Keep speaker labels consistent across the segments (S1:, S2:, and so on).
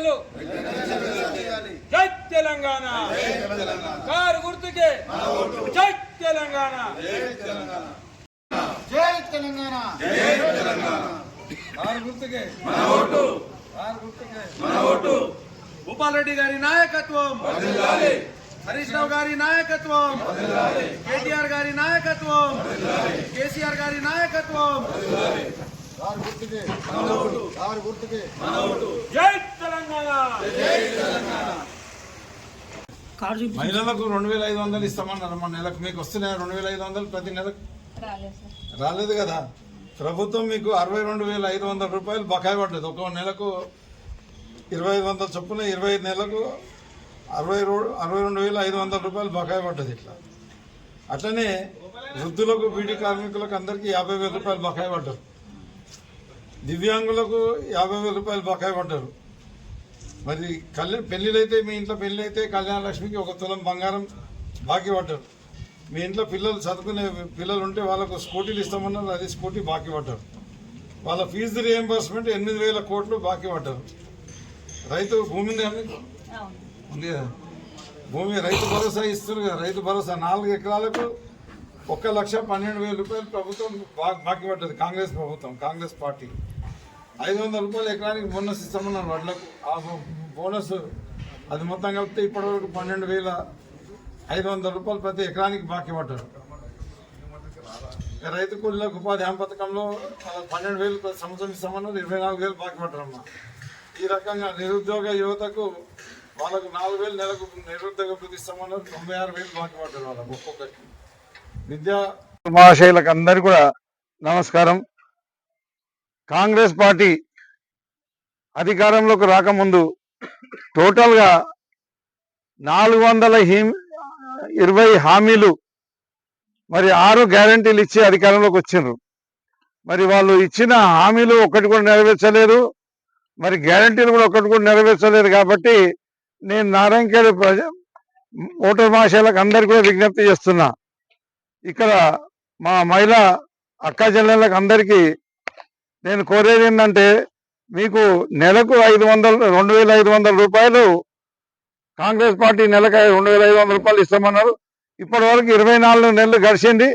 S1: పైసలు జై తెలంగాణ. కారు గుర్తుకే. జై తెలంగాణ.
S2: జై తెలంగాణ.
S1: కారు గుర్తుకే. కారు గుర్తుకే.
S3: భూపాల్ రెడ్డి గారి నాయకత్వం. హరీష్ రావు గారి నాయకత్వం. కేటీఆర్ గారి నాయకత్వం. కేసీఆర్ గారి నాయకత్వం.
S2: కారు గుర్తుకే. కారు గుర్తుకే.
S1: జై తెలంగాణ!
S4: మహిళలకు రెండు వేల ఐదు వందలు ఇస్తామన్నారు. మన నెలకు మీకు వస్తున్నాయి రెండు వేల ఐదు వందలు ప్రతి నెలకు
S5: రాలేదు సార్.
S4: రాలేదు కదా? ప్రభుత్వం మీకు అరవై రెండు వేల ఐదు వందల రూపాయలు బకాయి పడ్డది. ఒక నెలకు ఇరవై ఐదు వందల చొప్పున ఇరవై ఐదు నెలలకు అరవై అరవై రెండు వేల ఐదు వందల రూపాయలు బకాయి పడ్డది ఇట్లా. అట్లనే వృద్ధులకు బీడీ కార్మికులకు అందరికీ యాభై వేల రూపాయలు బకాయి పడ్డారు దివ్యాంగులకు యాభై వేల రూపాయలు బకాయి పడ్డారు మరి కళ్యాణ్ పెళ్ళిళ్ళైతే మీ ఇంట్లో పెళ్ళి అయితే కళ్యాణ లక్ష్మికి ఒక తులం బంగారం బాకీ పడ్డారు. మీ ఇంట్లో పిల్లలు చదువుకునే పిల్లలు ఉంటే వాళ్ళకు స్కూటీలు ఇస్తామన్నారు అది స్కూటీ బాకీ పడ్డారు. వాళ్ళ ఫీజు రియంబర్స్మెంట్ ఎనిమిది వేల కోట్లు బాకీ పడ్డారు. రైతు భూమి ఉంది కదా భూమి రైతు భరోసా ఇస్తారు కదా రైతు భరోసా నాలుగు ఎకరాలకు ఒక్క లక్ష పన్నెండు వేల రూపాయలు ప్రభుత్వం బాకీ పడ్డది కాంగ్రెస్ ప్రభుత్వం కాంగ్రెస్ పార్టీ. ఐదు వందల రూపాయలు ఎకరానికి బోనస్ ఇస్తామన్నారు వడ్లకు. ఆ బోనస్ అది మొత్తం కలిపితే ఇప్పటివరకు పన్నెండు వేల ఐదు వందల రూపాయలు ప్రతి ఎకరానికి బాకీ పడ్డారు. రైతు కూలీలకు ఉపాధి హామీ పథకంలో పన్నెండు వేలు ప్రతి సంవత్సరం ఇస్తామన్నారు ఇరవై నాలుగు వేలు బాకీ పడ్డారమ్మా. ఈ రకంగా నిరుద్యోగ యువతకు వాళ్ళకు నాలుగు వేలు నెలకు నిరుద్యోగ వృద్ధి ఇస్తామన్నారు తొంభై ఆరు వేలు బాకీ పడ్డారు వాళ్ళకు ఒక్కొక్కరికి. విద్యా మహాశైలకు అందరికీ కూడా నమస్కారం. కాంగ్రెస్ పార్టీ అధికారంలోకి రాకముందు టోటల్గా నాలుగు వందల ఇరవై హామీలు మరి ఆరు గ్యారంటీలు ఇచ్చి అధికారంలోకి వచ్చిండ్రు. మరి వాళ్ళు ఇచ్చిన హామీలు ఒక్కటి కూడా నెరవేర్చలేదు. మరి గ్యారంటీలు కూడా ఒక్కటి కూడా నెరవేర్చలేదు కాబట్టి నేను నారాయణఖేడ్ ప్రజ ఓటర్ మహాశయాలకు అందరికీ కూడా విజ్ఞప్తి చేస్తున్నా. ఇక్కడ మా మహిళా అక్క చెల్లెళ్ళకి అందరికీ నేను కోరేది ఏంటంటే మీకు నెలకు ఐదు వందలు రెండు వేల ఐదు వందల రూపాయలు కాంగ్రెస్ పార్టీ నెలకు రెండు వేల ఐదు వందల రూపాయలు ఇస్తామన్నారు. ఇప్పటి వరకు ఇరవై నాలుగు నెలలు గడిచింది.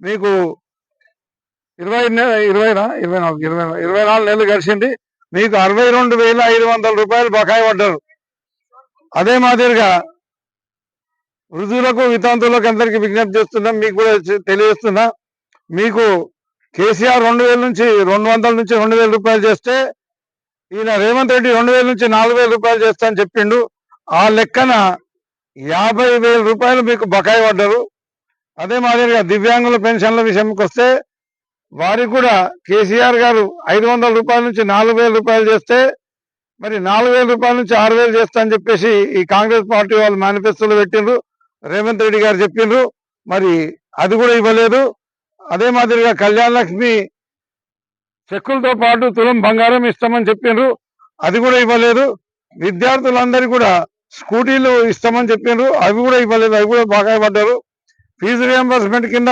S4: మీకు ఇరవై ఇరవైనా? ఇరవై నాలుగు ఇరవై ఇరవై నాలుగు నెలలు గడిచింది. మీకు అరవై రెండు వేల ఐదు వందల రూపాయలు బకాయి పడ్డారు. అదే మాదిరిగా వృద్ధులకు వితాంతులకు అందరికీ విజ్ఞప్తి చేస్తున్నాం. మీకు కూడా తెలియజేస్తున్నా. మీకు కేసీఆర్ రెండు వేల నుంచి రెండు వందల నుంచి రెండు వేల రూపాయలు చేస్తే ఈయన రేవంత్ రెడ్డి రెండు వేల నుంచి నాలుగు వేల రూపాయలు చేస్తా అని చెప్పిండు. ఆ లెక్కన యాభై వేల రూపాయలు మీకు బకాయి పడ్డారు. అదే మాదిరిగా దివ్యాంగుల పెన్షన్ల విషయంకి వస్తే వారికి కూడా కేసీఆర్ గారు ఐదు వందల రూపాయల నుంచి నాలుగు వేల రూపాయలు చేస్తే మరి నాలుగు వేల రూపాయల నుంచి ఆరు వేలు చేస్తా అని చెప్పేసి ఈ కాంగ్రెస్ పార్టీ వాళ్ళు మేనిఫెస్టోలో పెట్టిండ్రు. రేవంత్ రెడ్డి గారు చెప్పిండ్రు. మరి అది కూడా ఇవ్వలేదు. అదే మాదిరిగా కళ్యాణ లక్ష్మి చెక్కులతో పాటు తులం బంగారం ఇస్తామని చెప్పిండ్రు అది కూడా ఇవ్వలేదు. విద్యార్థులందరికీ కూడా స్కూటీలు ఇస్తామని చెప్పిండ్రు అవి కూడా ఇవ్వలేదు. అవి కూడా బకాయి పడ్డారు. ఫీజు రియంబర్స్మెంట్ కింద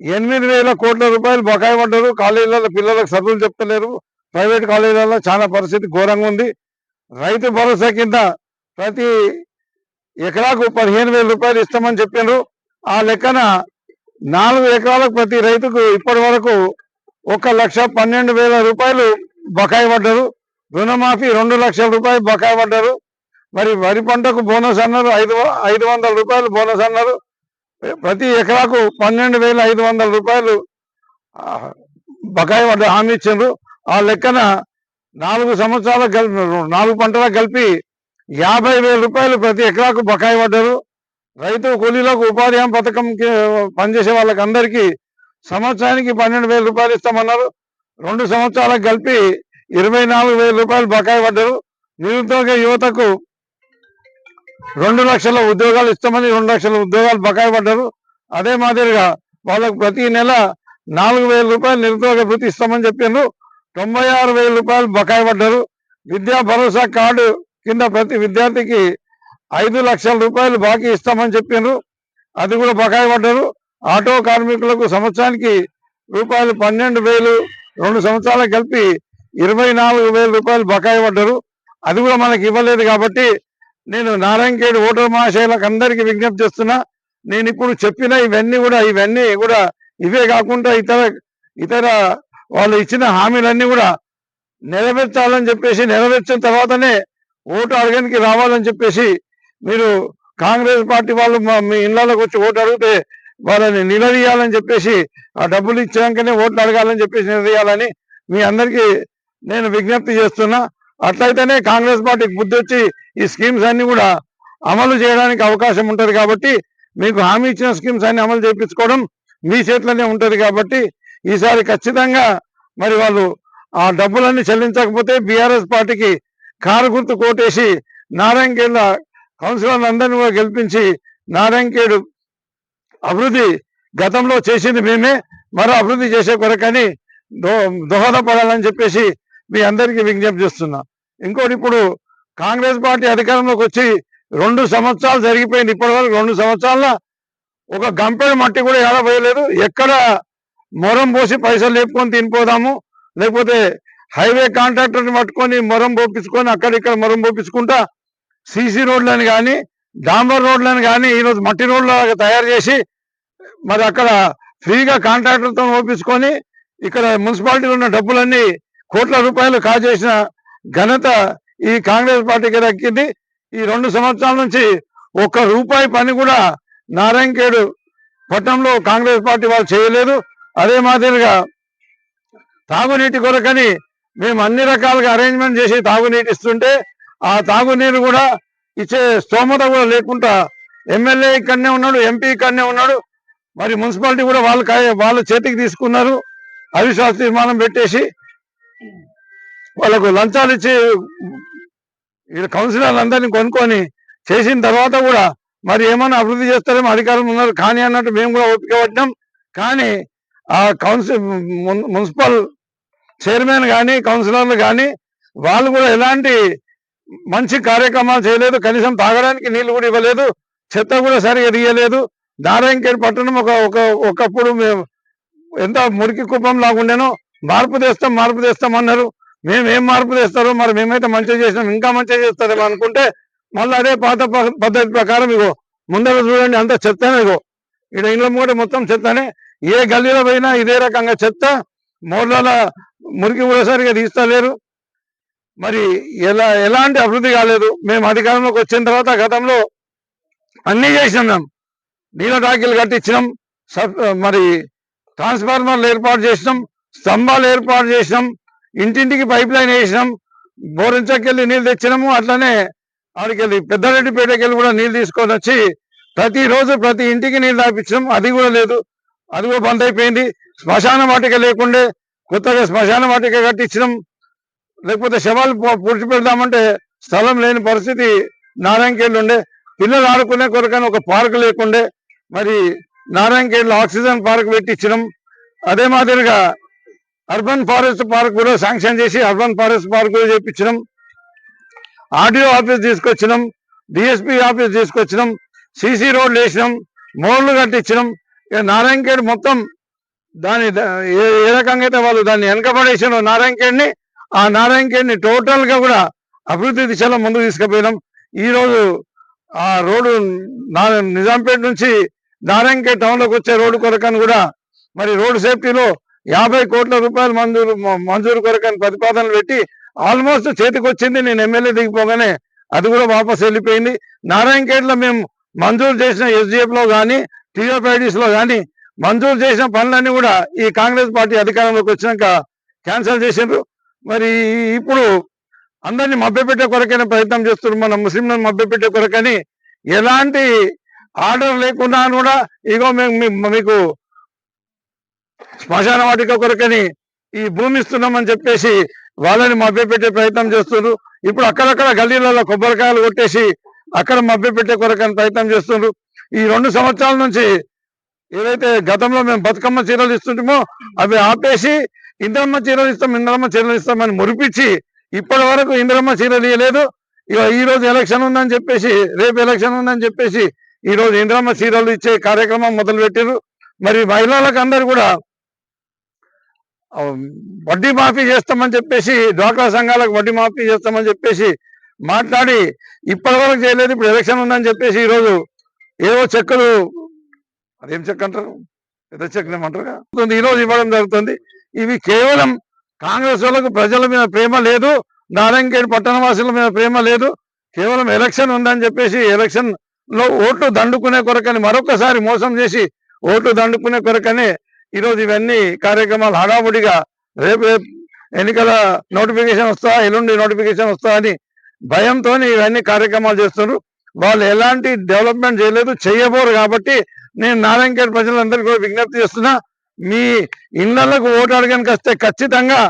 S4: ఎనిమిది వేల కోట్ల రూపాయలు బకాయి పడ్డారు. కాలేజీలలో పిల్లలకు చదువులు చెప్తలేరు. ప్రైవేట్ కాలేజీలలో చాలా పరిస్థితి ఘోరంగా ఉంది. రైతు భరోసా కింద ప్రతి ఎకరాకు పదిహేను వేల రూపాయలు ఇస్తామని చెప్పిండ్రు ఆ లెక్కన నాలుగు ఎకరాలకు ప్రతి రైతుకు ఇప్పటి వరకు ఒక లక్ష పన్నెండు వేల రూపాయలు బకాయి పడ్డారు. రుణమాఫీ రెండు లక్షల రూపాయలు బకాయి పడ్డారు. మరి వరి పంటకు బోనస్ అన్నారు ఐదు ఐదు వందల రూపాయలు బోనస్ అన్నారు. ప్రతి ఎకరాకు పన్నెండు వేల ఐదు వందల రూపాయలు బకాయి పడ్డ హామీ ఇచ్చిండ్రు. ఆ లెక్కన నాలుగు సంవత్సరాలకు కలిపి నాలుగు పంటలకు కలిపి యాభై వేల రూపాయలు ప్రతి ఎకరాకు బకాయి పడ్డారు. రైతు కూలీలకు ఉపాధి హామీ పథకం పనిచేసే వాళ్ళకి అందరికీ సంవత్సరానికి పన్నెండు వేల రూపాయలు ఇస్తామన్నారు. రెండు సంవత్సరాలకు కలిపి ఇరవై నాలుగు వేల రూపాయలు బకాయి పడ్డారు. నిరుద్యోగ యువతకు రెండు లక్షల ఉద్యోగాలు ఇస్తామని రెండు లక్షల ఉద్యోగాలు బకాయి పడ్డారు. అదే మాదిరిగా వాళ్ళకు ప్రతి నెల నాలుగు వేల రూపాయలు నిరుద్యోగ వృత్తి ఇస్తామని చెప్పిండ్రు తొంభై ఆరు వేల రూపాయలు బకాయి పడ్డారు. విద్యా భరోసా కార్డు కింద ప్రతి విద్యార్థికి ఐదు లక్షల రూపాయలు బాకీ ఇస్తామని చెప్పినారు. అది కూడా బకాయి పడ్డారు. ఆటో కార్మికులకు సంవత్సరానికి రూపాయలు పన్నెండు వేలు రెండు సంవత్సరాలకు కలిపి ఇరవై నాలుగు వేల రూపాయలు బకాయి పడ్డారు. అది కూడా మనకి ఇవ్వలేదు కాబట్టి నేను నారాయణఖేడ్ ఓటర్ మహాశయులకు అందరికీ విజ్ఞప్తి చేస్తున్నా. నేను ఇప్పుడు చెప్పిన ఇవన్నీ కూడా ఇవన్నీ కూడా ఇవే కాకుండా ఇతర ఇతర వాళ్ళు ఇచ్చిన హామీలన్నీ కూడా నెరవేర్చాలని చెప్పేసి నెరవేర్చిన తర్వాతనే ఓటు అడగనికి రావాలని చెప్పేసి మీరు కాంగ్రెస్ పార్టీ వాళ్ళు మీ ఇళ్ళలోకి వచ్చి ఓటు అడిగితే వాళ్ళని నిలదీయాలని చెప్పేసి ఆ డబ్బులు ఇచ్చాకనే ఓట్లు అడగాలని చెప్పేసి నిలదీయాలని మీ అందరికీ నేను విజ్ఞప్తి చేస్తున్నా. అట్లయితేనే కాంగ్రెస్ పార్టీకి బుద్ధి వచ్చి ఈ స్కీమ్స్ అన్ని కూడా అమలు చేయడానికి అవకాశం ఉంటుంది కాబట్టి మీకు హామీ ఇచ్చిన స్కీమ్స్ అన్ని అమలు చేయించుకోవడం మీ చేతిలోనే ఉంటుంది కాబట్టి ఈసారి ఖచ్చితంగా మరి వాళ్ళు ఆ డబ్బులన్నీ చెల్లించకపోతే బీఆర్ఎస్ పార్టీకి కారు గుర్తు కోటేసి నారాయణఖేడ్ల కౌన్సిలర్లు అందరినీ కూడా గెలిపించి నారాయణకేడు అభివృద్ధి గతంలో చేసింది మేమే మరో అభివృద్ధి చేసే కొరకని దో దోహదపడాలని చెప్పేసి మీ అందరికీ విజ్ఞప్తి చేస్తున్నా. ఇంకోటి ఇప్పుడు కాంగ్రెస్ పార్టీ అధికారంలోకి వచ్చి రెండు సంవత్సరాలు జరిగిపోయింది ఇప్పటి వరకు రెండు సంవత్సరాల ఒక గంపెడు మట్టి కూడా ఏడబోయలేదు ఎక్కడ మొరం పోసి పైసలు లేపుకొని తినిపోదాము లేకపోతే హైవే కాంట్రాక్టర్ని పట్టుకొని మొరం పోపించుకొని అక్కడిక్కడ మొరం పోపించుకుంటా సీసీ రోడ్లను కానీ డాంబర్ రోడ్లను కానీ ఈరోజు మట్టి రోడ్ల తయారు చేసి మరి అక్కడ ఫ్రీగా కాంట్రాక్టర్తో ఓపించుకొని ఇక్కడ మున్సిపాలిటీలో ఉన్న డబ్బులన్నీ కోట్ల రూపాయలు కాజేసిన ఘనత ఈ కాంగ్రెస్ పార్టీకి దక్కింది. ఈ రెండు సంవత్సరాల నుంచి ఒక్క రూపాయి పని కూడా నారాయణఖేడు పట్టణంలో కాంగ్రెస్ పార్టీ వాళ్ళు చేయలేదు. అదే మాదిరిగా తాగునీటి కొరకని మేము అన్ని రకాలుగా అరేంజ్మెంట్ చేసి తాగునీటి ఇస్తుంటే ఆ తాగునీరు కూడా ఇచ్చే స్తోమత కూడా లేకుండా ఎమ్మెల్యే ఇక్కడనే ఉన్నాడు ఎంపీ ఇక్కడనే ఉన్నాడు. మరి మున్సిపాలిటీ కూడా వాళ్ళు వాళ్ళ చేతికి తీసుకున్నారు. అవిశ్వాస తీర్మానం పెట్టేసి వాళ్ళకు లంచాలు ఇచ్చి ఇక్కడ కౌన్సిలర్లు అందరినీ కొనుక్కొని చేసిన తర్వాత కూడా మరి ఏమైనా అభివృద్ధి చేస్తారేమో అధికారం ఉన్నారు. కానీ అన్నట్టు మేము కూడా ఓపిక పట్టినాం. కానీ ఆ కౌన్సిల్ మున్సిపల్ చైర్మన్ కానీ కౌన్సిలర్లు కానీ వాళ్ళు కూడా ఎలాంటి మంచి కార్యక్రమాలు చేయలేదు కనీసం తాగడానికి నీళ్ళు కూడా ఇవ్వలేదు చెత్త కూడా సరిగా తీయలేదు. దారాంకేరి పట్టణం ఒక ఒక ఒకప్పుడు మేము ఎంత మురికి కుప్పం లాగుండేనో మార్పు తెస్తాం మార్పు తెస్తాం అన్నారు. మేము ఏం మార్పు తెస్తారో మరి మేమైతే మంచిగా చేసినాం ఇంకా మంచిగా చేస్తారేమో అనుకుంటే మళ్ళీ అదే పాత ప- పద్ధతి ప్రకారం ఇగో ముందర చూడండి అంత చెత్తనే ఇగో. ఇక్కడ ఇంట్లో కూడా మొత్తం చెత్తనే. ఏ గల్లీలో పోయినా ఇదే రకంగా చెత్త మోర్ల మురికి కూడా సరిగా తీస్తలేరు. మరి ఎలా ఎలాంటి అభివృద్ధి కాలేదు. మేము అధికారంలోకి వచ్చిన తర్వాత గతంలో అన్నీ చేసినాం మేము. నీళ్ళ టాకీలు కట్టించినాం. సబ్ మరి ట్రాన్స్ఫార్మర్లు ఏర్పాటు చేసినాం. స్తంభాలు ఏర్పాటు చేసినాం. ఇంటింటికి పైప్ లైన్ వేసినాం. బోరించకెళ్ళి నీళ్ళు తెచ్చినాము. అట్లనే ఆడికెళ్ళి పెద్దరెడ్డిపేటకెళ్ళి కూడా నీళ్ళు తీసుకొని వచ్చి ప్రతిరోజు ప్రతి ఇంటికి నీళ్ళు తాపించడం అది కూడా లేదు. అది కూడా బంద్ అయిపోయింది. శ్మశాన వాటిక లేకుండే కొత్తగా శ్మశాన వాటిక కట్టించినాం. లేకపోతే శవాలు పూ- పూడ్చి పెడదామంటే స్థలం లేని పరిస్థితి నారాయణకేళ్ళు ఉండే పిల్లలు ఆడుకునే కొరకని ఒక పార్క్ లేకుండే. మరి నారాయణకేళ్ళు ఆక్సిజన్ పార్క్ పెట్టించడం అదే మాదిరిగా అర్బన్ ఫారెస్ట్ పార్క్ కూడా శాంక్షన్ చేసి అర్బన్ ఫారెస్ట్ పార్క్ కూడా ఆర్డిఓ ఆర్డీఓ ఆఫీస్ తీసుకొచ్చినాం. డిఎస్పీ ఆఫీస్ తీసుకొచ్చినాం. సీసీ రోడ్లు వేసినాం. మోర్లు కట్టించినాం. ఇక నారాయణఖేడ్ మొత్తం దాని ఏ ఏ రకంగా అయితే వాళ్ళు దాన్ని వెనకబడేసారు నారాయణఖేడ్ని ఆ నారాయణకేణిని టోటల్గా కూడా అభివృద్ధి దిశలో ముందుకు తీసుకుపోయినాం. ఈ రోజు ఆ రోడ్డు నా- నిజాంపేట నుంచి నారాయణఖేడ్ టౌన్లోకి వచ్చే రోడ్డు కొరకని కూడా మరి రోడ్డు సేఫ్టీలో యాభై కోట్ల రూపాయలు మంజూరు మంజూరు కొరకని ప్రతిపాదనలు పెట్టి ఆల్మోస్ట్ చేతికి వచ్చింది నేను ఎమ్మెల్యే దిగిపోగానే అది కూడా వాపస్ వెళ్ళిపోయింది. నారాయణఖేడ్ మేము మంజూరు చేసిన ఎస్డిఎఫ్లో కానీ టీఓపైడిస్లో కానీ మంజూరు చేసిన పనులన్నీ కూడా ఈ కాంగ్రెస్ పార్టీ అధికారంలోకి వచ్చినాక క్యాన్సిల్ చేసిండ్రు. మరి ఇప్పుడు అందరినీ మభ్యపెట్టే కొరకైనా ప్రయత్నం చేస్తున్నారు. మన ముస్లింలను మభ్యపెట్టే కొరకని ఎలాంటి ఆర్డర్ లేకుండా కూడా ఇగో మేము మీకు శ్మశాన వాటిక కొరకని ఈ భూమి ఇస్తున్నామని చెప్పేసి వాళ్ళని మభ్యపెట్టే ప్రయత్నం చేస్తున్నారు. ఇప్పుడు అక్కడక్కడ గల్లీలలో కొబ్బరికాయలు కొట్టేసి అక్కడ మభ్యపెట్టే కొరకని ప్రయత్నం చేస్తున్నారు. ఈ రెండు సంవత్సరాల నుంచి ఏదైతే గతంలో మేము బతుకమ్మ చీరలు ఇస్తుంటామో అవి ఆపేసి ఇంద్రమ్మ చీరలు ఇస్తాం ఇంద్రమ్మ చీరలు ఇస్తామని మురిపించి ఇప్పటి వరకు ఇంద్రమ్మ చీరలు ఇవ్వలేదు ఇక ఈ రోజు ఎలక్షన్ ఉందని చెప్పేసి రేపు ఎలక్షన్ ఉందని చెప్పేసి ఈ రోజు ఇంద్రమ్మ చీరలు ఇచ్చే కార్యక్రమం మొదలు పెట్టారు మరి మహిళలకు అందరు కూడా వడ్డీ మాఫీ చేస్తామని చెప్పేసి డ్వాక్రా సంఘాలకు వడ్డీ మాఫీ చేస్తామని చెప్పేసి మాట్లాడి ఇప్పటి వరకు చేయలేదు ఇప్పుడు ఎలక్షన్ ఉందని చెప్పేసి ఈరోజు ఏవో చెక్కులు అదేం చెక్ అంటారు? పెద్ద చెక్ ఏమంటారు ఈ రోజు ఇవ్వడం జరుగుతుంది. ఇవి కేవలం కాంగ్రెస్ వాళ్ళకు ప్రజల మీద ప్రేమ లేదు నారాయణఖేడ్ పట్టణ వాసుల మీద ప్రేమ లేదు కేవలం ఎలక్షన్ ఉందని చెప్పేసి ఎలక్షన్లో ఓట్లు దండుకునే కొరకని మరొకసారి మోసం చేసి ఓట్లు దండుకునే కొరకని ఈరోజు ఇవన్నీ కార్యక్రమాలు హడావుడిగా రేపు రేపు ఎన్నికల నోటిఫికేషన్ వస్తా ఎల్లుండి నోటిఫికేషన్ వస్తా అని భయంతో ఇవన్నీ కార్యక్రమాలు చేస్తున్నారు. వాళ్ళు ఎలాంటి డెవలప్మెంట్ చేయలేదు చేయబోరు కాబట్టి నేను నారాయణఖేడ్ ప్రజలందరికీ కూడా విజ్ఞప్తి చేస్తున్నా. మీ ఇళ్ళకు ఓటు అడగడానికి వస్తే ఖచ్చితంగా